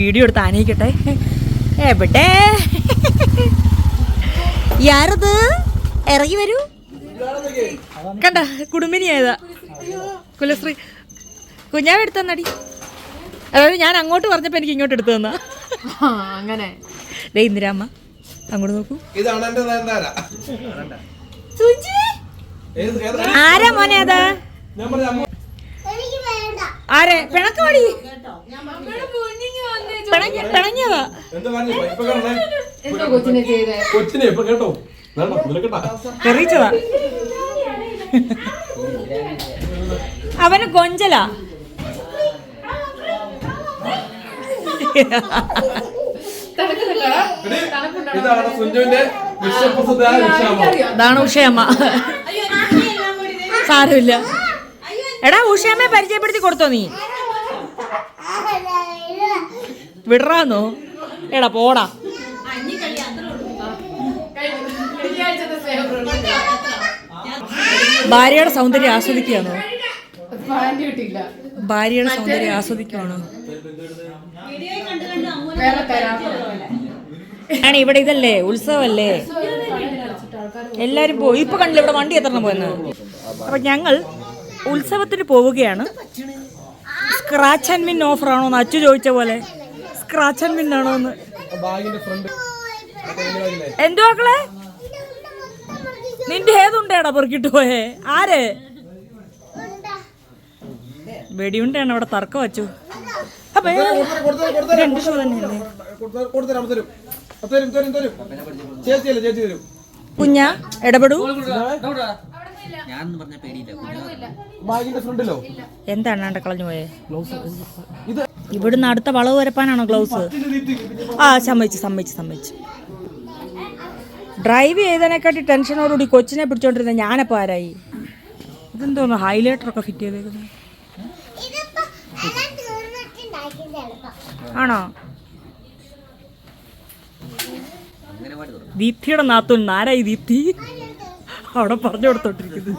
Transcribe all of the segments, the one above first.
Video എടുത്ത് ആനയിക്കട്ടെ. എവിടെ? യാരത്? ഇറങ്ങി വരൂ. കണ്ട കുടുംബിനി ഏതാ കുലശ്രീ. കുഞ്ഞാവ് എടുത്തു തന്നടി. അതായത് ഞാൻ അങ്ങോട്ട് പറഞ്ഞപ്പോ എനിക്ക് ഇങ്ങോട്ട് എടുത്തു തന്നാ. അങ്ങനെ. ദേ ഇന്ദിരാമ്മ അങ്ങോട്ട് നോക്കൂ. ആരാ മോനെ അതാ? ഞാൻ പറഞ്ഞ അമ്മ ആരെ? പിണക്കോടി പിണങ്ങിയതാ. എന്താ പറഞ്ഞു? ഇപ്പൊ എന്താ കൊച്ചിനെ ചെയ്തേ? കൊച്ചിനെ ഇപ്പൊ കേട്ടോ? അവന് കൊഞ്ചലാ. ഇതാണ് ഉഷയമ്മ. സാരമില്ല. എടാ ഉഷയമ്മയെ പരിചയപ്പെടുത്തി കൊടുത്തോ നീ? വിടറാന്നോ? എടാ പോടാ. ഭാര്യയുടെ സൗന്ദര്യം ആസ്വദിക്കുകയാണോ? ഭാര്യയുടെ സൗന്ദര്യം ആസ്വദിക്കുകയാണോ ആണ് ഇവിടെ ഇതല്ലേ ഉത്സവല്ലേ? എല്ലാരും പോയി ഇപ്പൊ കണ്ടില്ല ഇവിടെ വണ്ടി എത്ര പോയെന്ന്? അപ്പൊ ഞങ്ങൾ ഉത്സവത്തിന് പോവുകയാണ്. സ്ക്രാച്ച് ആൻഡ് വിൻ ഓഫർ ആണോ എന്ന് അച്ചു ചോദിച്ച പോലെ. സ്ക്രാച്ച് ആൻഡ് വിൻ എന്ന്. എന്റെ ഫ്രണ്ട് എന്തു മക്കളെ? നിന്റെ ഏതുണ്ടേടാ പെറുക്കിട്ട് പോയേ? ആര്? വെടിയുണ്ടാണ് അവിടെ തർക്കം വച്ചു. അപ്പൊ രണ്ട് ഷോ തന്നെയല്ലേ? കുഞ്ഞ ഇടപെടൂ. ബാഗിന്റെ ഫ്രണ്ടിലോ? എന്താണ് കളഞ്ഞു പോയേ? ഇത് ഇവിടുന്ന് അടുത്ത വളവ് വരപ്പാനാണോ ഗ്ലൗസ്? ആ സമ്മതിച്ച് സമ്മതിച്ച് സമ്മതിച്ച്. ഡ്രൈവ് ചെയ്തതിനെക്കാട്ടി ടെൻഷനോടുകൂടി കൊച്ചിനെ പിടിച്ചോണ്ടിരുന്ന ഞാനപ്പോൾ ആരായി? ഇതെന്തോന്നു ഹൈലൈറ്റർ ഒക്കെ ഫിറ്റ് ചെയ്തേക്കുന്നത് ആണോ? ദീപ്തിയുടെ നാത്തൂൻ ആരായി ദീപ്തി. അവിടെ പറഞ്ഞു കൊടുത്തോണ്ടിരിക്കുന്നത്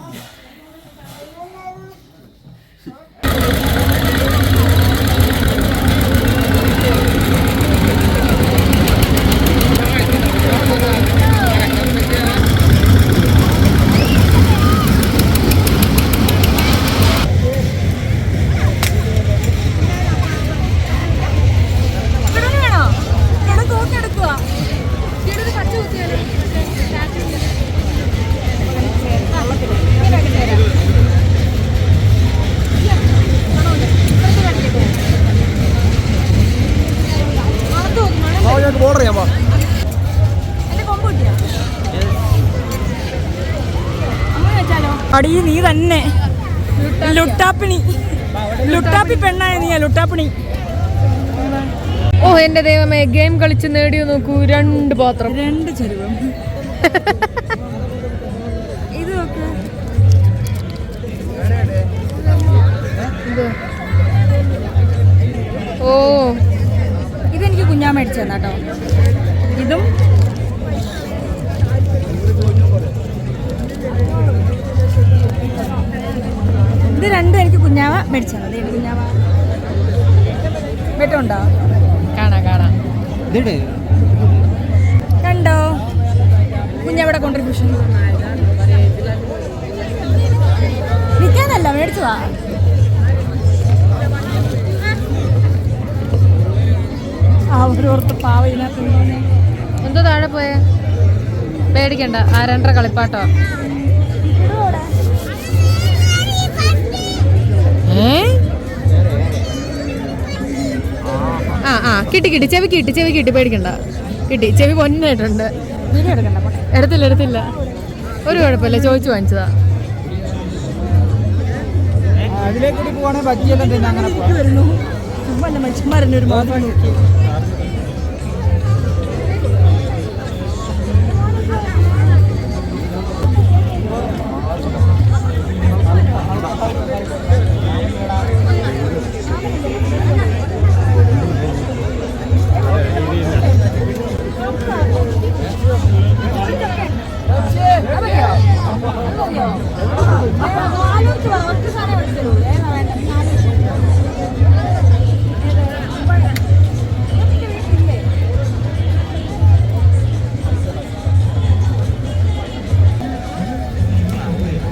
അടി നീ തന്നെ. ലുട്ടാപ്പിണി. ലുട്ടാപ്പി പെണ്ണായ നീ ലുട്ടാപ്പിണി. ഓ എന്റെ ദൈവമേ ഗെയിം കളിച്ച് നേടിയോ നോക്കൂ. രണ്ട് പാത്രം. രണ്ട് ചെരുവം. ഇത് ഓ. ഇതെനിക്ക് കുഞ്ഞാമേടിച്ചു തന്നാട്ടോ. ഇതും ഇത് രണ്ടും എനിക്ക് കുഞ്ഞാവ മേടിച്ചാൽ മതി. കുഞ്ഞാവ? വെട്ടുണ്ടോ കാണാം കാണാം. കണ്ടോ? കുഞ്ഞവിടെ കോൺട്രിബ്യൂഷൻ വിൽക്കാനല്ല മേടിച്ചതാ. അവരോർത്ത് പാവ ഇതിനകത്ത് ഉണ്ടോന്ന്. എന്തോ താഴെ പോയേ? പേടിക്കണ്ട ആ രണ്ടര കളിപ്പാട്ടോ. ഏ? ആ ആ കിട്ടി കിട്ടി. ചെവി കിട്ടി ചെവി കിട്ടി. പേടിക്കണ്ട. കിട്ടി. ചെവി പൊന്നായിട്ടുണ്ട്. എടുത്തില്ല എടുത്തില്ല. ഒരു കുഴപ്പമില്ല. ചോദിച്ചു വാങ്ങിച്ചതാ. അതിലേക്കൂടി പോവാണെങ്കിൽ തന്നെ അങ്ങനെ വരുന്നു ചുമ്മാ മനുഷ്യന്മാരെന്നെ ഒരു മാതിരി നോക്കി.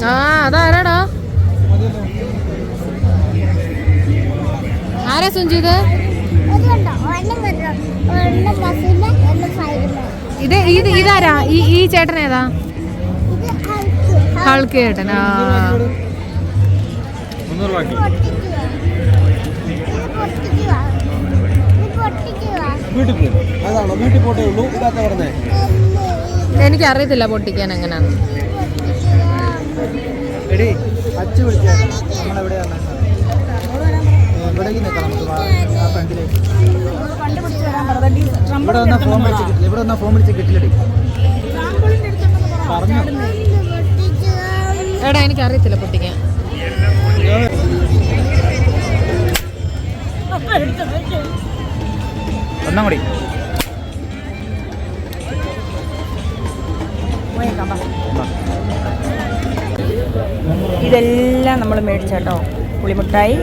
ആ അതാരാടാ? ആരാ സുഞ്ജിത് ഇത് ഇത് ഇതാരാ? ഈ ഈ ചേട്ടൻ ഏതാ? ഹൾക്ക് ഹൾക്ക് ചേട്ടൻ ആ. മുന്നൂറ് ബാക്കി പൊട്ടിക്കുക ഇത് പൊട്ടിക്കുക ഇത് പൊട്ടിക്കുക വീട്ടിൽ പോകും അതാണോ വീട്ടിൽ പോട്ടേ ഉള്ളൂ ഇതാത്ത പറഞ്ഞേ എനിക്ക് അറിയത്തില്ല പൊട്ടിക്കാൻ എങ്ങനെയാന്ന് ഫ്രണ്ടിലേക്ക്. ഇവിടെ വന്ന ഫോം വിളിച്ച് കിട്ടില്ല ഇവിടെ വന്ന ഫോൺ വിളിച്ച് കിട്ടില്ലടി. പറഞ്ഞു. എടാ എനിക്ക് അറിയത്തില്ല പൊട്ടിക്കാൻ ഒന്നും കൂടി. ഇതെല്ലാം നമ്മൾ മേടിച്ചേട്ടോ പുളിമിഠായി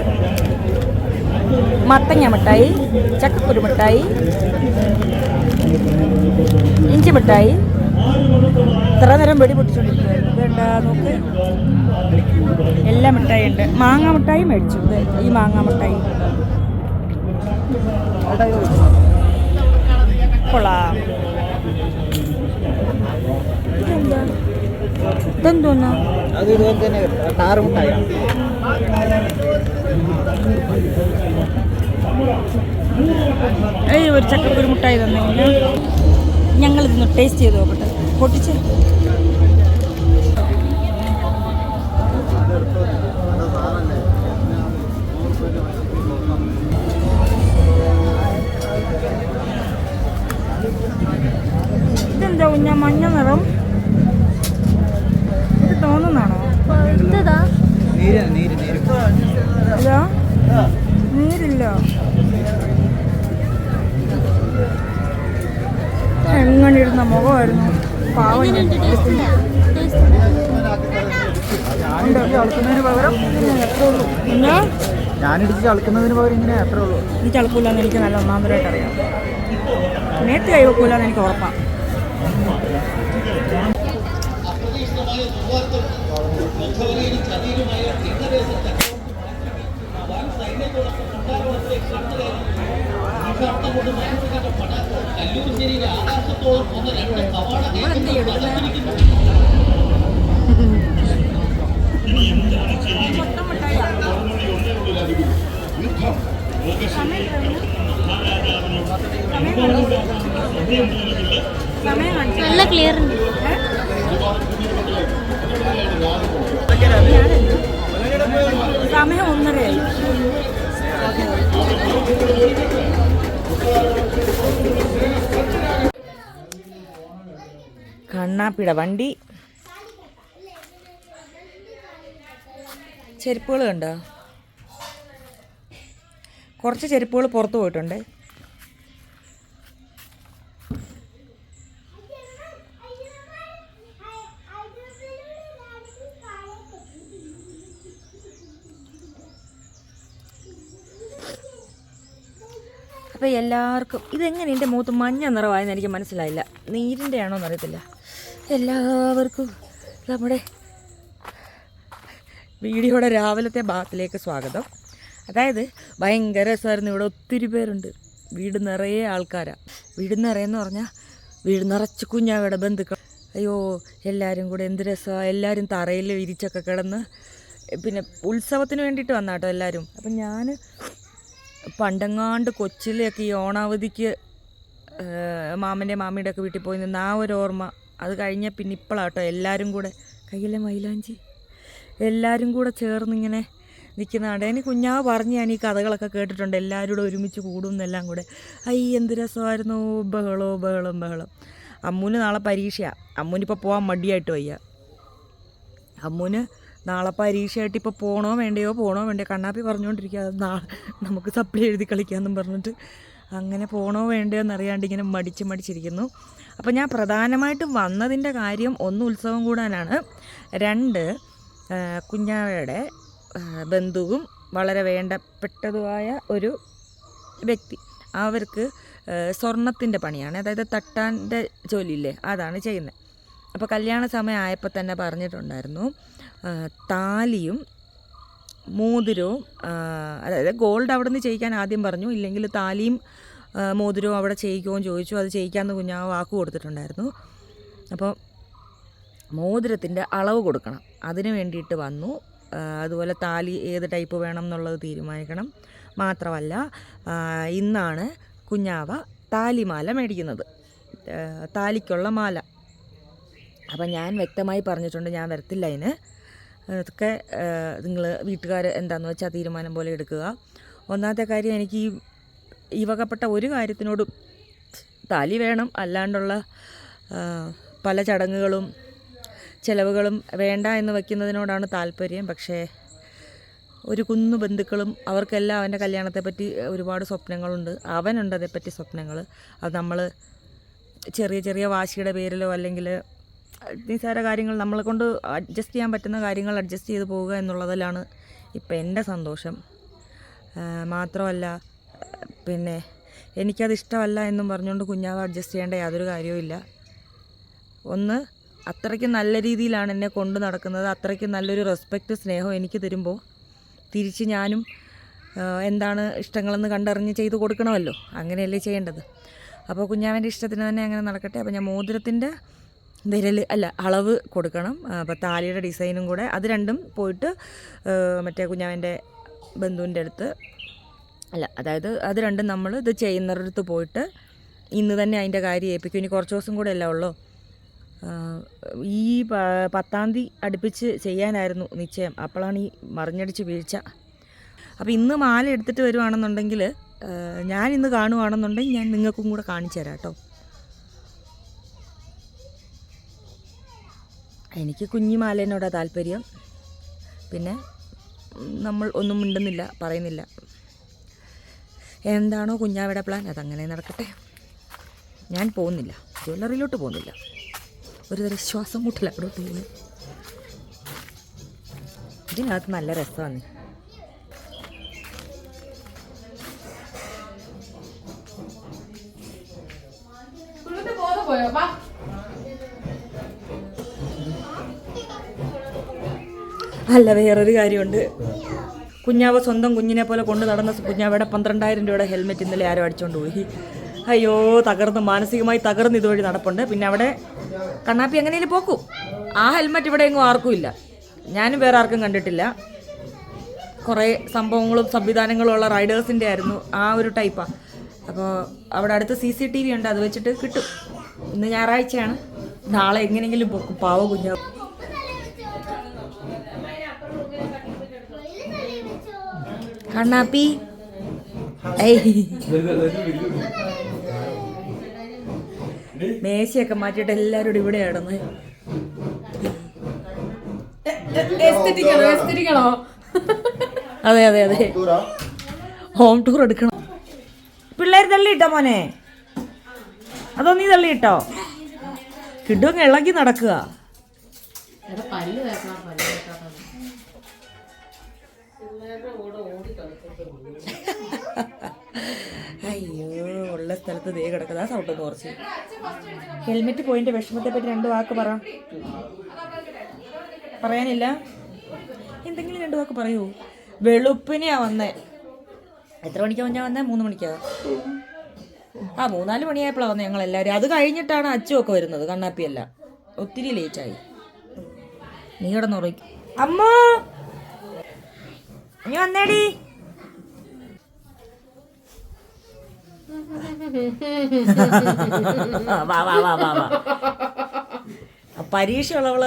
മത്തങ്ങ മിഠായി ചക്കക്കുരു മിഠായി ഇഞ്ചി മിഠായി ഇത്ര നേരം വെടി പൊട്ടിച്ചോണ്ടിരിക്കുവായിരുന്നു വേണ്ട നോക്ക്. എല്ലാ മിഠായി ഉണ്ട് മാങ്ങ മിഠായി മേടിച്ചു. ഇത് ഈ മാങ്ങ മിഠായി. കൊള്ളാം. ഇതെന്താ? ഇതെന്തോന്നാ അത് ഇതുപോലെ തന്നെ ടാറ് മുട്ടായാണ് ഏയ് ഒരു ചക്കക്കുരു മുട്ടായി തന്നെങ്കിൽ ഞങ്ങൾ ഇതൊന്ന് ടേസ്റ്റ് ചെയ്ത് നോക്കട്ടെ. പൊട്ടിച്ച്. ഇതെന്താ കുഞ്ഞ മഞ്ഞ നിറം? ഇത് തോന്നുന്നാണോ? നീര് നീര് നീര്. ഇതാ? നീരില്ല. എങ്ങനെ ഇരുന്ന മുഖമായിരുന്നു? ഞാനിടിച്ച് അളക്കുന്നതിന് പകരം ഇങ്ങനെ എത്ര ഉള്ളൂ നീ ചളക്കൂലെന്ന് എനിക്ക് നല്ല ഒന്നാമതായിട്ട് അറിയാം നേരത്തെ കൈ വെക്കൂലെന്ന് എനിക്ക് ഉറപ്പാണ് സമയം കാണിച്ചു നല്ല ക്ലിയർ ഉണ്ട് സമയം ഒന്നരയായി. കണ്ണാപ്പിട വണ്ടി. ചെരുപ്പുകൾ കണ്ടോ? കുറച്ച് ചെരുപ്പുകൾ പുറത്ത് പോയിട്ടുണ്ട്. അപ്പോൾ എല്ലാവർക്കും ഇതെങ്ങനെ എന്റെ മുഖത്ത് മഞ്ഞ നിറമായെന്ന് എനിക്ക് മനസ്സിലായില്ല. നീരിന്റെ ആണോ എന്നറിയത്തില്ല. എല്ലാവർക്കും നമ്മുടെ വീഡിയോയുടെ രാവിലത്തെ ഭാഗത്തിലേക്ക് സ്വാഗതം. അതായത് ഭയങ്കര രസമായിരുന്നു. ഇവിടെ ഒത്തിരി പേരുണ്ട്. വീട് നിറയെ ആൾക്കാരാണ് വീട് നിറയെന്ന് പറഞ്ഞാൽ വീട് നിറച്ച് കുഞ്ഞാവിടെ ബന്ധുക്കൾ. അയ്യോ എല്ലാവരും കൂടെ എന്ത് രസമാണ് എല്ലാവരും തറയിൽ വിരിച്ചൊക്കെ കിടന്ന് പിന്നെ ഉത്സവത്തിന് വേണ്ടിയിട്ട് വന്നാട്ടോ എല്ലാവരും അപ്പം ഞാൻ പണ്ടെങ്ങാണ്ട് കൊച്ചിലെയൊക്കെ ഈ ഓണാവധിക്ക് മാമന്റെ മാമിയുടെ ഒക്കെ വീട്ടിൽ പോയി നിന്ന് ആ ഒരു ഓർമ്മ അത് കഴിഞ്ഞാൽ പിന്നെ ഇപ്പോഴാട്ടോ എല്ലാവരും കൂടെ കയ്യിലെ മൈലാഞ്ചി എല്ലാവരും കൂടെ ചേർന്നിങ്ങനെ നിൽക്കുന്നതാണ് എനിക്ക് കുഞ്ഞാവ് പറഞ്ഞ് ഞാൻ ഈ കഥകളൊക്കെ കേട്ടിട്ടുണ്ട് എല്ലാവരും കൂടെ ഒരുമിച്ച് കൂടും എന്നെല്ലാം കൂടെ. ഐ എന്ത് രസമായിരുന്നു. ബഹളോ ബഹളം ബഹളം. അമ്മൂന് നാളെ പരീക്ഷയാണ് അമ്മൂനിപ്പോൾ പോകാൻ മടിയായിട്ട് വയ്യ. അമ്മൂന് നാളെ പരീക്ഷയായിട്ട് ഇപ്പോൾ പോകണോ വേണ്ടയോ? പോകണോ വേണ്ടയോ? കണ്ണാപ്പി പറഞ്ഞുകൊണ്ടിരിക്കുക നാളെ നമുക്ക് സപ്ലൈ എഴുതി കളിക്കാമെന്നും പറഞ്ഞിട്ട്. അങ്ങനെ പോകണോ വേണ്ടയോ എന്നറിയാണ്ട് ഇങ്ങനെ മടിച്ച് മടിച്ചിരിക്കുന്നു. അപ്പോൾ ഞാൻ പ്രധാനമായിട്ടും വന്നതിന്റെ കാര്യം ഒന്ന് ഉത്സവം കൂടാനാണ്. രണ്ട് കുഞ്ഞാവയുടെ ബന്ധുവും വളരെ വേണ്ടപ്പെട്ടതുമായ ഒരു വ്യക്തി. അവർക്ക് സ്വർണത്തിന്റെ പണിയാണ്. അതായത് തട്ടാന്റെ ജോലിയില്ലേ? അതാണ് ചെയ്യുന്നത്. അപ്പോൾ കല്യാണ സമയം ആയപ്പോൾ തന്നെ പറഞ്ഞിട്ടുണ്ടായിരുന്നു. താലിയും മോതിരവും അതായത് ഗോൾഡ് അവിടെ നിന്ന് ചെയ്യിക്കാൻ ആദ്യം പറഞ്ഞു. ഇല്ലെങ്കിൽ താലിയും മോതിരവും അവിടെ ചെയ്യിക്കുമോ ചോദിച്ചു. അത് ചെയ്യിക്കാമെന്ന് കുഞ്ഞാവ് വാക്ക് കൊടുത്തിട്ടുണ്ടായിരുന്നു. അപ്പോൾ മോതിരത്തിന്റെ അളവ് കൊടുക്കണം. അതിന് വേണ്ടിയിട്ട് വന്നു. അതുപോലെ താലി ഏത് ടൈപ്പ് വേണം എന്നുള്ളത് തീരുമാനിക്കണം. മാത്രമല്ല ഇന്നാണ് കുഞ്ഞാവ താലിമാല മേടിക്കുന്നത്. താലിക്കുള്ള മാല. അപ്പം ഞാൻ വ്യക്തമായി പറഞ്ഞിട്ടുണ്ട് ഞാൻ വരത്തില്ല അതിന്. അതൊക്കെ നിങ്ങൾ വീട്ടുകാർ എന്താണെന്ന് വെച്ചാൽ തീരുമാനം പോലെ എടുക്കുക. ഒന്നാമത്തെ കാര്യം എനിക്ക് ഈ ഈ വകപ്പെട്ട ഒരു കാര്യത്തിനോടും താലി വേണം. അല്ലാണ്ടുള്ള പല ചടങ്ങുകളും ചിലവുകളും വേണ്ട എന്ന് വയ്ക്കുന്നതിനോടാണ് താല്പര്യം. പക്ഷേ ഒരു കുന്നു ബന്ധുക്കളും അവർക്കെല്ലാം അവന്റെ കല്യാണത്തെപ്പറ്റി ഒരുപാട് സ്വപ്നങ്ങളുണ്ട്. അവനുണ്ട് അതേപ്പറ്റി സ്വപ്നങ്ങൾ അത് നമ്മൾ ചെറിയ ചെറിയ വാശിയുടെ പേരിലോ അല്ലെങ്കിൽ നിസ്സാര കാര്യങ്ങൾ നമ്മളെ കൊണ്ട് അഡ്ജസ്റ്റ് ചെയ്യാൻ പറ്റുന്ന കാര്യങ്ങൾ അഡ്ജസ്റ്റ് ചെയ്ത് പോവുക എന്നുള്ളതിലാണ് ഇപ്പം എന്റെ സന്തോഷം. മാത്രമല്ല പിന്നെ എനിക്കത് ഇഷ്ടമല്ല എന്നും പറഞ്ഞുകൊണ്ട് കുഞ്ഞാവ് അഡ്ജസ്റ്റ് ചെയ്യേണ്ട യാതൊരു കാര്യവും ഇല്ല. ഒന്ന് അത്രയ്ക്ക് നല്ല രീതിയിലാണ് എന്നെ കൊണ്ട് നടക്കുന്നത്. അത്രയ്ക്ക് നല്ലൊരു റെസ്പെക്റ്റ് സ്നേഹം എനിക്ക് തരുമ്പോൾ തിരിച്ച് ഞാനും എന്താണ് ഇഷ്ടങ്ങളെന്ന് കണ്ടറിഞ്ഞ് ചെയ്ത് കൊടുക്കണമല്ലോ. അങ്ങനെയല്ലേ ചെയ്യേണ്ടത്. അപ്പോൾ കുഞ്ഞാവന്റെ ഇഷ്ടത്തിന് തന്നെ അങ്ങനെ നടക്കട്ടെ. അപ്പോൾ ഞാൻ മോതിരത്തിന്റെ വിരൽ അല്ല അളവ് കൊടുക്കണം. അപ്പോൾ താലിയുടെ ഡിസൈനും കൂടെ. അത് രണ്ടും പോയിട്ട് മറ്റേ കുഞ്ഞാവന്റെ ബന്ധുവിന്റെ അടുത്ത് അല്ല അതായത് അത് രണ്ടും നമ്മൾ ഇത് ചെയ്യുന്നിടത്ത് പോയിട്ട് ഇന്ന് തന്നെ അതിന്റെ കാര്യം ഏൽപ്പിക്കും. ഇനി കുറച്ച് ദിവസം കൂടെ അല്ല ഉള്ളൂ. ഈ പത്താം തീയതി അടുപ്പിച്ച് ചെയ്യാനായിരുന്നു നിശ്ചയം. അപ്പോഴാണ് ഈ മറിഞ്ഞടിച്ച് വീഴ്ച. അപ്പോൾ ഇന്ന് മാല എടുത്തിട്ട് വരുവാണെന്നുണ്ടെങ്കിൽ ഞാൻ ഇന്ന് കാണുവാണെന്നുണ്ടെങ്കിൽ ഞാൻ നിങ്ങൾക്കും കൂടെ കാണിച്ചു തരാം കേട്ടോ. എനിക്ക് കുഞ്ഞിമാലേനോടാ താല്പര്യം. പിന്നെ നമ്മൾ ഒന്നും മിണ്ടുന്നില്ല പറയുന്നില്ല. എന്താണോ കുഞ്ഞാവിടെ പ്ലാൻ അതങ്ങനെ നടക്കട്ടെ. ഞാൻ പോകുന്നില്ല. ജ്വല്ലറിയിലോട്ട് പോകുന്നില്ല. ഒരു തരം ശ്വാസം മുട്ടില്ല അവിടെ പോകുന്നു ഇതിനകത്ത് നല്ല രസമാണ്. അല്ല വേറൊരു കാര്യമുണ്ട്. കുഞ്ഞാവ് സ്വന്തം കുഞ്ഞിനെ പോലെ കൊണ്ട് നടന്ന കുഞ്ഞാവയുടെ പന്ത്രണ്ടായിരം രൂപയുടെ ഹെൽമെറ്റ് ഇന്നലെ ആരോ അടിച്ചുകൊണ്ട് പോയി. അയ്യോ തകർന്ന് മാനസികമായി തകർന്ന് ഇതുവഴി നടപ്പുണ്ട്. പിന്നെ അവിടെ കണ്ണാപ്പി എങ്ങനെയും പോക്കും. ആ ഹെൽമെറ്റ് ഇവിടെ എങ്ങും ആർക്കും ഇല്ല. ഞാനും വേറെ ആർക്കും കണ്ടിട്ടില്ല. കുറേ സംഭവങ്ങളും സംവിധാനങ്ങളും ഉള്ള റൈഡേഴ്സിന്റെ ആയിരുന്നു ആ ഒരു ടൈപ്പാണ് അപ്പോൾ അവിടെ അടുത്ത് സി സി ടി വി ഉണ്ട് അത് വെച്ചിട്ട് കിട്ടും. ഇന്ന് ഞായറാഴ്ചയാണ്. നാളെ എങ്ങനെയെങ്കിലും പോക്കും. പാവ കുഞ്ഞാവ്. കണ്ണാപ്പി മേശയൊക്കെ മാറ്റിയിട്ട് എല്ലാവരും ഇവിടെ ഇടന്ന് എസ്തെറ്റിക്കണോ എസ്തെറ്റിക്കണോ അതെ അതെ അതെ. ഹോം ടൂർ എടുക്കണം. പിള്ളേർ തള്ളിയിട്ടോ മോനെ? അതോ നീ തള്ളിയിട്ടോ? കിട്ടുമെങ്കിൽ ഇളകി നടക്കുക. പല്ല്. അയ്യോ ഉള്ള സ്ഥലത്ത് ദേ കിടക്കുന്ന. ആ സൗണ്ട് കുറച്ച് ഹെൽമെറ്റ് പോയിന്റ് വിഷമത്തെ പറ്റി രണ്ട് വാക്ക് പറ. പറയാനില്ല? എന്തെങ്കിലും രണ്ട് വാക്ക് പറയൂ. വെളുപ്പിനെയാ വന്നേ. എത്ര മണിക്കാ ഞാൻ വന്നേ? മൂന്ന് മണിക്കാ. ആ മൂന്നാൽ മണിയായപ്പോഴാണ് വന്നത് ഞങ്ങൾ എല്ലാവരും അത് കഴിഞ്ഞിട്ടാണ് അച്ചുമൊക്കെ വരുന്നത് കണ്ണാപ്പിയല്ല. ഒത്തിരി ലേറ്റായി. നീ കിടന്നുറങ്ങി. അമ്മ! നീ വന്നേടി ആ, വാ വാ വാ വാ വാ. പരീക്ഷയുള്ളവൾ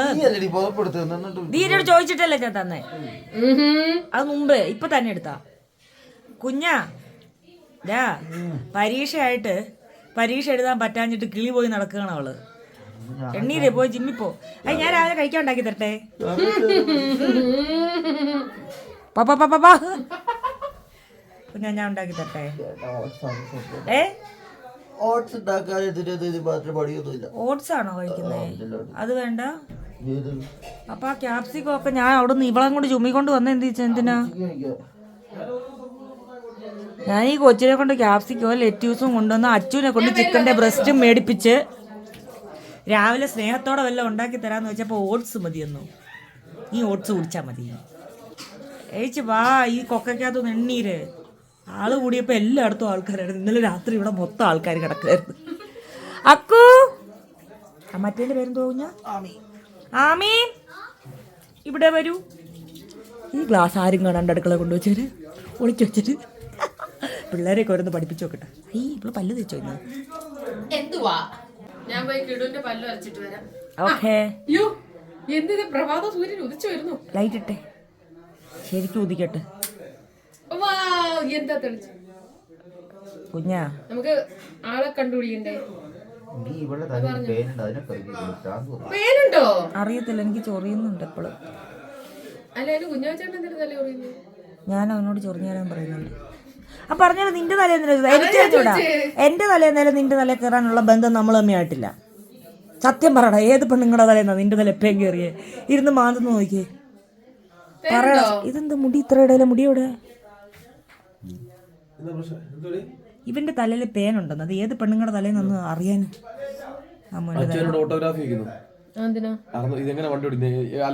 എന്നോട് ചോദിച്ചിട്ടല്ലേ ഞാൻ തന്നെ? അത് മുമ്പ് ഇപ്പൊ തന്നെ എടുത്താ. കുഞ്ഞാ ഡാ പരീക്ഷയായിട്ട് പരീക്ഷ എഴുതാൻ പറ്റാഞ്ഞിട്ട് കിളി പോയി നടക്കുകയാണ് അവൾ. എണ്ണീരെ പോയി ജിമ്മിൽ പോ. അത് ഞാൻ രാവിലെ കഴിക്കാൻ ഉണ്ടാക്കി തരട്ടെ? പാപ്പാ പാപ്പാ കുഞ്ഞാ ഞാൻ ഉണ്ടാക്കി തട്ടെ ഏ ഓട്സ് ഉണ്ടാക്കാൻ ഇതിന് ഇത് മാത്രം പണിയൊന്നുമില്ല. ഓട്സ് ആണോ കഴിക്കുന്നത് അത് വേണ്ട. അപ്പൊ ആ ക്യാപ്സിക്കം ഒക്കെ ഞാൻ അവിടെ നിന്ന് ഇവളെ കൊണ്ട് ചുമ്മിക്കൊണ്ട് വന്ന എന്ത് എന്തിനാ? ഞാൻ ഈ കൊച്ചിനെ കൊണ്ട് ക്യാപ്സിക്കോ ലെറ്റ്യൂസും കൊണ്ടുവന്ന് അച്ചുവിനെ കൊണ്ട് ചിക്കന്റെ ബ്രസ്റ്റും മേടിപ്പിച്ച് രാവിലെ സ്നേഹത്തോടെ വല്ലതും ഉണ്ടാക്കി തരാന്ന് വെച്ചപ്പോൾ ഓട്സ് മതിയെന്നു. ഈ ഓട്സ് കുടിച്ചാ മതി. ഏച്ചി വാ ഈ കൊക്കക്കകത്ത് നെണ്ണീര് ആൾ കൂടിയപ്പോ എല്ലായിടത്തും ആൾക്കാരായിരുന്നു. ഇന്നലെ രാത്രി ഇവിടെ മൊത്തം ആൾക്കാർ കിടക്കായിരുന്നു അക്കു! ആ മറ്റേന്റെ പേരെന്തോ കുഞ്ഞ? ആമി. ഇവിടെ വരൂ. ഈ ഗ്ലാസ് ആരും കാണാണ്ട് അടുക്കള കൊണ്ടുവച്ചവര് ഒളിച്ചു വെച്ചിട്ട്. പിള്ളേരെയൊക്കെ ഓരോന്ന് പഠിപ്പിച്ചു നോക്കട്ടെ. ഈ ഇവിടെ പല്ല് തേച്ചോ ഇന്ന്? എന്തുവാ? ഞാൻ പോയി കിടുവിന്റെ പല്ല് വരച്ചിട്ട് വരാം. ഓക്കേ. എന്തിത് പ്രഭാത സൂര്യൻ ഉദിച്ചു വരുന്നു? ലൈറ്റ് ഇട്ടെ. ശരിക്കും ഉദിക്കട്ടെ. എന്താ തെളിച്ചു? കുഞ്ഞാ. നമുക്ക് ആളെ കണ്ടുപിടിക്കണ്ടേ? നീ ഇവിടെ തന്നെ പേനുണ്ട് അതിനെ. പേരുണ്ടോ അറിയത്തില്ല എനിക്ക് ചൊറിയുന്നുണ്ട് എപ്പോഴും അല്ല അതിന് കുഞ്ഞാച്ചേട്ടൻ എന്തിനു തല ചൊറിയുന്നു? ഞാൻ അവനോട് ചൊറിഞ്ഞു തരാൻ പറയുന്നുണ്ട്. ആ പറഞ്ഞത് നിന്റെ തല എന്തിനാ എനിക്ക് എന്റെ തല എന്തായാലും നിന്റെ തല കയറാനുള്ള ബന്ധം നമ്മൾ തമ്മിയായിട്ടില്ല സത്യം പറയടാ ഏത് പെണ്ണുങ്ങളുടെ തലേന്നാ നിന്റെ തല എപ്പോഴും കയറിയേ? ഇരുന്ന് മാന്തുന്നു നോക്കിയേ. പറയടാ ഇതെന്ത് മുടി ഇത്ര ഇടയിലെ മുടി എവിടെ ഇവന്റെ തലയിൽ പേനുണ്ടെന്ന് അത് ഏത് പെണ്ണുങ്ങളുടെ തലയിൽ അറിയാൻ തല. അച്ഛനോട് ഓട്ടോഗ്രാഫി ഇതെങ്ങനെ വണ്ടി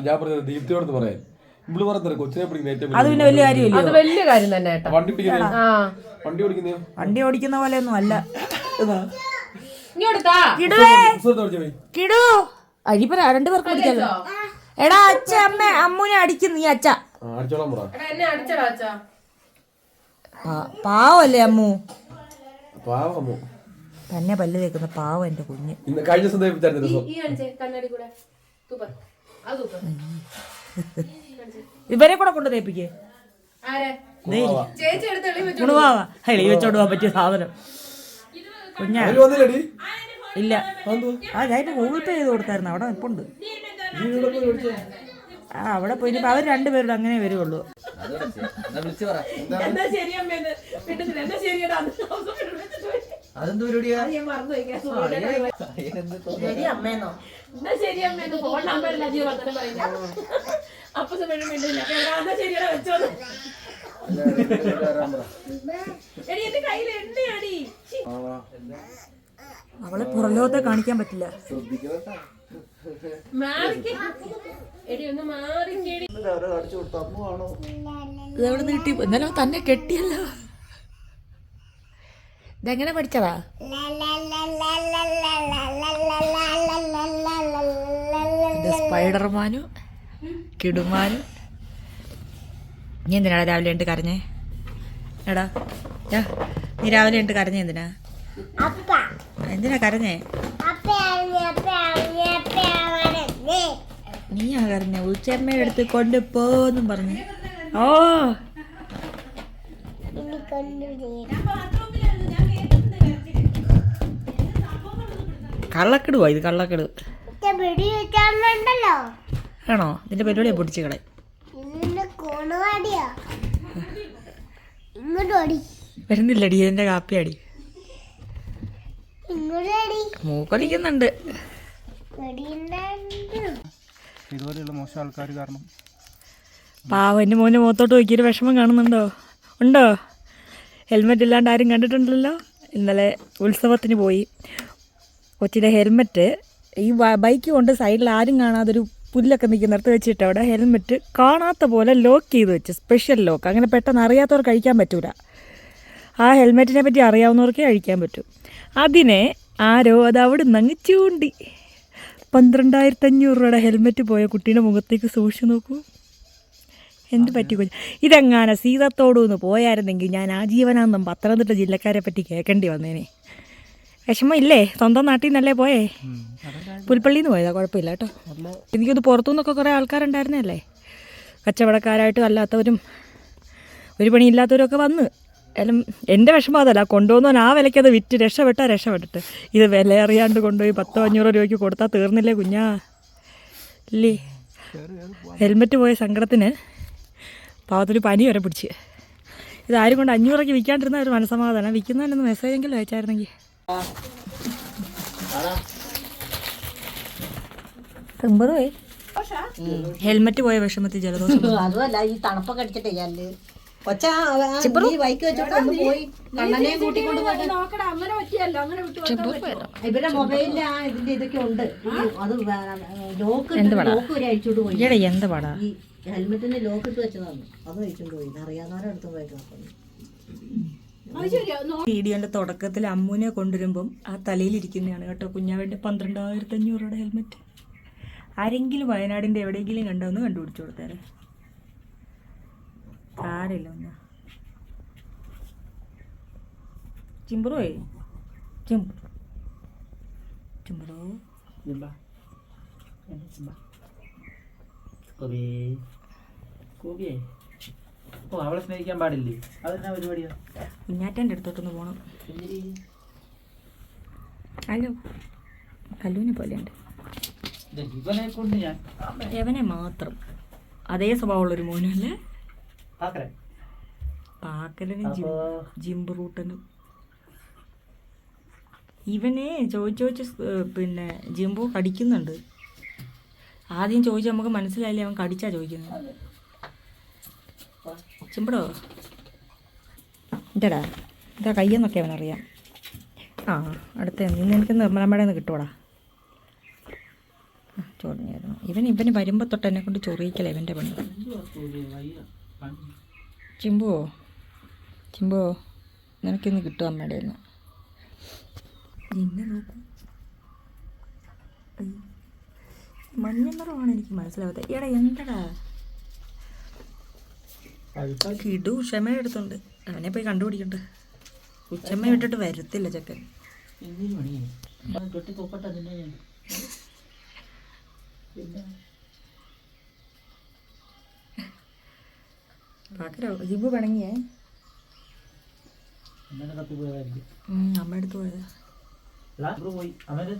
ഞാൻ പറഞ്ഞത് ദീപ്തിയോട് പറയാൻ. ഇവൾ പറഞ്ഞത് കൊച്ചിനെ പിടിക്കുന്ന ഏറ്റവും അത് പിന്നെ വലിയ കാര്യമില്ല അത് വലിയ കാര്യം തന്നെ വണ്ടി പിടിക്കുന്ന? ആ. വണ്ടി ഓടിക്കുന്നയോ? വണ്ടി ഓടിക്കുന്ന പോലെ ഒന്നും അല്ല അരിപ്പര രണ്ടുപേർക്ക് പിടിക്കാലോ എടാ അച്ഛ അമ്മ അമ്മുനെ അടിക്കുന്നു നീ അച്ഛ. ആ അടിച്ചോളാൻ പറ. എടാ എന്നെ അടിച്ചടാ അച്ഛാ. പാ- പാവല്ലേ അമ്മു? പാവമോ. തന്നെ പല്ല് തേക്കുന്ന പാവ എന്റെ കുഞ്ഞ്. ഇന്ന് കഴിഞ്ഞ ദിവസം തേപ്പിച്ചായിരുന്നു തൂപ്പ. ഇവരെ കൂടെ കൊണ്ട് തേപ്പിക്കേ. ആരെ? ചേച്ചി എടുത്ത് എളി വെച്ചു ഗുണവാവാ. ഹൈലി വെച്ചോണ്ട് പോകാൻ പറ്റിയ സാധനം. കുഞ്ഞാ. ഇല്ല. ആ ഞാൻ ഗൂഗിൾ പേ ചെയ്ത് കൊടുത്തായിരുന്നു. അവിടെ ഇപ്പുണ്ട് ആ അവിടെ പോയി ഇനിയിപ്പോ അവർ രണ്ടുപേരും അങ്ങനെ വരുള്ളൂ അതെന്ത് പരിപാടിയാ? അമ്മേന്നോ? എന്നാ ശരി അമ്മ എന്ന് ഫോൺ നമ്പർ ഇല്ല ജീവ വർത്തനം പറയുന്നത് അപ്പൊ സമയം വേണ്ടില്ല എന്നാ ശരിയടാ വെച്ചോന്ന്? എടി എന്റെ കയ്യിൽ എണ്ണയാടി. ഛി. അവളെ പുറലോകത്തെ കാണിക്കാൻ പറ്റില്ല. മാറിക്ക് ഇതെവിടെ നിന്ന് കിട്ടി? എന്നാലും തന്നെ കെട്ടിയല്ലോ. ഇതെങ്ങനെ പഠിച്ചതാ? സ്പൈഡർമാനും കിടുമാനും? നീ എന്തിനാടാ രാവിലെ ഉണ്ട് കരഞ്ഞേ? എടാ ഞാ നീ രാവിലെ ഉണ്ട് കരഞ്ഞേ എന്തിനാ? എന്തിനാ കരഞ്ഞേ അപ്പ അറിഞ്ഞ അപ്പ അറിഞ്ഞ അപ്പ അറിഞ്ഞേ നീയാ കരഞ്ഞേ ഉച്ചമ്മയുടെ അടുത്ത് കൊണ്ടുപോന്നും പറഞ്ഞു. ഓ. കള്ളക്കെടുവാ ഇത് കള്ളക്കെട്. ആണോ? നിന്റെ പരിപാടിയാ പൊടിച്ചു കളെ ഇന്നെ കോണുവാടിയാ. ഇങ്ങോട്ട് ഓടി. വരുന്നില്ലടി എന്റെ കാപ്പിയടി. ഇങ്ങോട്ട് ഓടി. മൂക്കൊലിക്കുന്നുണ്ട്. ഇതുപോലെയുള്ള മോശം ആൾക്കാർ കാരണം പാവ എന്റെ മോനെ മുഖത്തോട്ട് നോക്കിയൊരു വിഷമം കാണുന്നുണ്ടോ? ഉണ്ടോ? ഹെൽമെറ്റ് ഇല്ലാണ്ട് ആരും കണ്ടിട്ടുണ്ടല്ലോ? ഇന്നലെ ഉത്സവത്തിന് പോയി. കൊച്ചിയുടെ ഹെൽമെറ്റ് ഈ ബൈക്ക് കൊണ്ട് സൈഡിൽ ആരും കാണാതൊരു പുല്ലൊക്കെ നിൽക്കുന്നിടത്ത് വെച്ചിട്ട് അവിടെ ഹെൽമെറ്റ് കാണാത്ത പോലെ ലോക്ക് ചെയ്ത് വെച്ച് സ്പെഷ്യൽ ലോക്ക് അങ്ങനെ പെട്ടെന്ന് അറിയാത്തവർ കഴിക്കാൻ പറ്റൂല. ആ ഹെൽമെറ്റിനെ പറ്റി അറിയാവുന്നവർക്കേ കഴിക്കാൻ പറ്റൂ. അതിനെ ആരോ അത് അവിടെ നിന്ന് ചൂണ്ടി. പന്ത്രണ്ടായിരത്തി അഞ്ഞൂറ് രൂപയുടെ ഹെൽമെറ്റ് പോയ കുട്ടീന്റെ മുഖത്തേക്ക് സൂക്ഷിച്ചു നോക്കൂ. എന്ത് പറ്റി കുഞ്ഞ് ഇതെങ്ങാനെ സീതത്തോടു നിന്ന് പോയായിരുന്നെങ്കിൽ ഞാൻ ആജീവനാന്തം പത്തനംതിട്ട ജില്ലക്കാരെ പറ്റി കേൾക്കേണ്ടി വന്നേനെ. വിഷമം ഇല്ലേ സ്വന്തം നാട്ടിൽ നിന്നല്ലേ പോയേ പുൽപ്പള്ളിയിൽ നിന്ന് പോയതാ? കുഴപ്പമില്ല കേട്ടോ. എനിക്കൊന്ന് പുറത്തു നിന്നൊക്കെ കുറേ ആൾക്കാരുണ്ടായിരുന്നല്ലേ? കച്ചവടക്കാരായിട്ടും അല്ലാത്തവരും ഒരു പണിയില്ലാത്തവരൊക്കെ വന്ന് എല്ലാം എന്റെ വിഷമം അതല്ല കൊണ്ടുപോകുന്നവൻ ആ വിലയ്ക്ക് അത് വിറ്റ് രക്ഷപ്പെട്ടാൽ രക്ഷപ്പെട്ടിട്ട്. ഇത് വില അറിയാണ്ട് കൊണ്ടുപോയി പത്തോ അഞ്ഞൂറോ രൂപയ്ക്ക് കൊടുത്താൽ തീർന്നില്ലേ കുഞ്ഞാ? ഇല്ലേ? ഹെൽമെറ്റ് പോയ സങ്കടത്തിന് പാവത്തൊരു പനി വരെ പിടിച്ച്. ഇതാരും കൊണ്ട് അഞ്ഞൂറൊക്കെ വിൽക്കാണ്ടിരുന്ന ഒരു മനസ്സമാധാനം. വിൽക്കുന്നതിനൊന്ന് മെസ്സേജെങ്കിലും അയച്ചായിരുന്നെങ്കിൽ പോയി. ഹെൽമെറ്റ് പോയ വിഷമത്തിൽ ജലദോഷം. അതുമല്ല ഈ തണുപ്പൊക്കെ അടിച്ചിട്ടേ എന്ത് പാടാ ഹെൽമെറ്റിന് ലോക്ക് ഇട്ട് വെച്ചതാണ്. അത് വെച്ചോണ്ട് പോയി. അറിയാവുന്നവരെ അടുത്തും പോയിട്ട് നോക്കുന്നു വീഡിയോന്റെ തുടക്കത്തിൽ അമ്മൂനെ കൊണ്ടുവരുമ്പം ആ തലയിൽ ഇരിക്കുന്നതാണ് കേട്ടോ. കുഞ്ഞാവേന്റെ പന്ത്രണ്ടായിരത്തി രൂപയുടെ ഹെൽമെറ്റ്. ആരെങ്കിലും വയനാടിന്റെ എവിടെയെങ്കിലും കണ്ടോന്ന് കണ്ടുപിടിച്ചു കൊടുത്തേരെ. കാര്യമില്ല ഒന്ന്. ചിമ്പറോയേ ചിമ്പ്. ചിമ്പറോ. കോപിയേ ഓ അവളെ സ്നേഹിക്കാൻ പാടില്ലേ? അതെന്നാ പരിപാടിയാ? കുഞ്ഞാറ്റന്റെ അടുത്തോട്ടൊന്ന് പോകണം ഹലോ കല്ലൂനെ പോലെയുണ്ട്. ഇവനെ കൊണ്ട് ഞാൻ എവനെ മാത്രം. അതേ സ്വഭാവമുള്ളൊരു മോനും പാക്കലനും ജിംബ് റൂട്ടനും ഇവനെ ചോദിച്ച് ചോദിച്ച് പിന്നെ ജിംബു കടിക്കുന്നുണ്ട്. ആദ്യം ചോദിച്ച് നമുക്ക് മനസ്സിലായില്ലേ അവൻ കടിച്ചാ ചോദിക്കുന്നത് ചിമ്പടോ? ഇതടാ ഇതാ കയ്യെന്നൊക്കെ അവനറിയാം. ആ അടുത്ത നിന്ന് എനിക്ക് നമ്മുടെ നിന്ന് കിട്ടുവാടാ. ചൊറിഞ്ഞായിരുന്നു ഇവൻ ഇവന് വരുമ്പോൾ തൊട്ട് എന്നെ കൊണ്ട് ചൊറിയിക്കല ഇവന്റെ പെണ്ണ് ചിമ്പുവോ? ചിമ്പോ നിനക്കിന്ന് കിട്ടും അമ്മയുടെ നിന്ന് എന്നെ നോക്കൂ. മഞ്ഞ നിറമാണ് എനിക്ക് മനസ്സിലാവാത്തത് എടാ എന്തടാ? കിടു ഉഷമ്മയുടെ എടുത്തുണ്ട്. അവനെ പോയി കണ്ടുപിടിക്കണ്ട് ഉച്ചമ്മ വിട്ടിട്ട് വരത്തില്ല ചെക്കൻ. തൊട്ടി തോക്കട്ടെ നിന്നെ ഞാൻ പാക്കരോ ജിബു പിണങ്ങിയേ. അമ്മ അടുത്ത് പോയത്. പോയി. അവന്റെ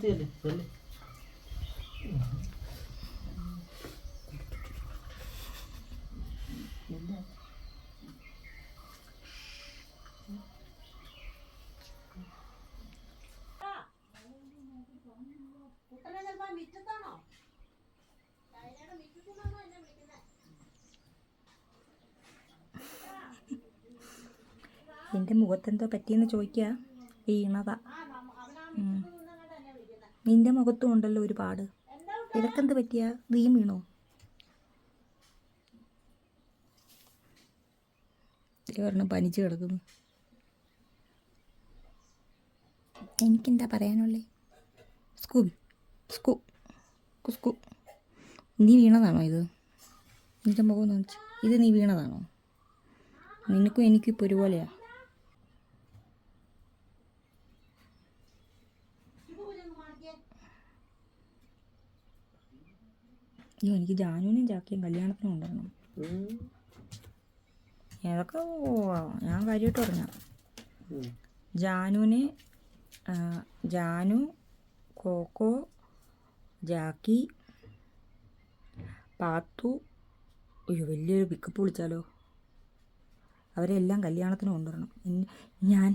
എന്റെ മുഖത്തെന്തോ പറ്റിയെന്ന് ചോദിക്കുക വീണതാ. നിന്റെ മുഖത്തും ഉണ്ടല്ലോ ഒരുപാട്. ഇടക്കെന്ത് പറ്റിയ? നീ വീണോ? കാരണം പനിച്ച് കിടക്കുന്നു. എനിക്കെന്താ പറയാനുള്ളേ? സ്കൂൾ സ്കൂ സ്കൂ. നീ വീണതാണോ ഇത്? നിന്റെ മുഖം കാണിച്ച്. ഇത് നീ വീണതാണോ? നിനക്കും എനിക്കും ഇപ്പോൾ ഒരുപോലെയാ. അയ്യോ എനിക്ക് ജാനുവിനും ചാക്കിയും കല്യാണത്തിനും ഉണ്ടായിരുന്നു ഏതൊക്കെ ഞാൻ കാര്യമായിട്ട് പറഞ്ഞ. ജാനുവിനെ ജാനു കോക്കോ ജാക്കി പാത്തു അയ്യോ വലിയൊരു പിക്കപ്പ് വിളിച്ചാലോ? അവരെല്ലാം കല്യാണത്തിന് കൊണ്ടുവരണം. ഞാൻ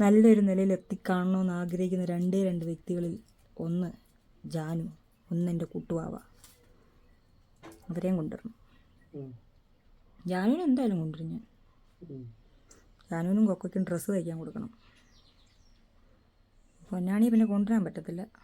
നല്ലൊരു നിലയിൽ എത്തിക്കാണണമെന്ന് ആഗ്രഹിക്കുന്ന രണ്ടേ രണ്ട് വ്യക്തികളിൽ ഒന്ന് ജാനു ഒന്ന് എന്റെ കൂട്ടുവാവ. അവരെയും കൊണ്ടുവരണം. ജാനുവിന് എന്തായാലും കൊണ്ടുവരും ഞാൻ. ജാനുവിനും കൊക്കയ്ക്കും ഡ്രസ്സ് തയ്ക്കാൻ കൊടുക്കണം. പൊന്നാണി പിന്നെ കൊണ്ടുവരാൻ പറ്റത്തില്ല.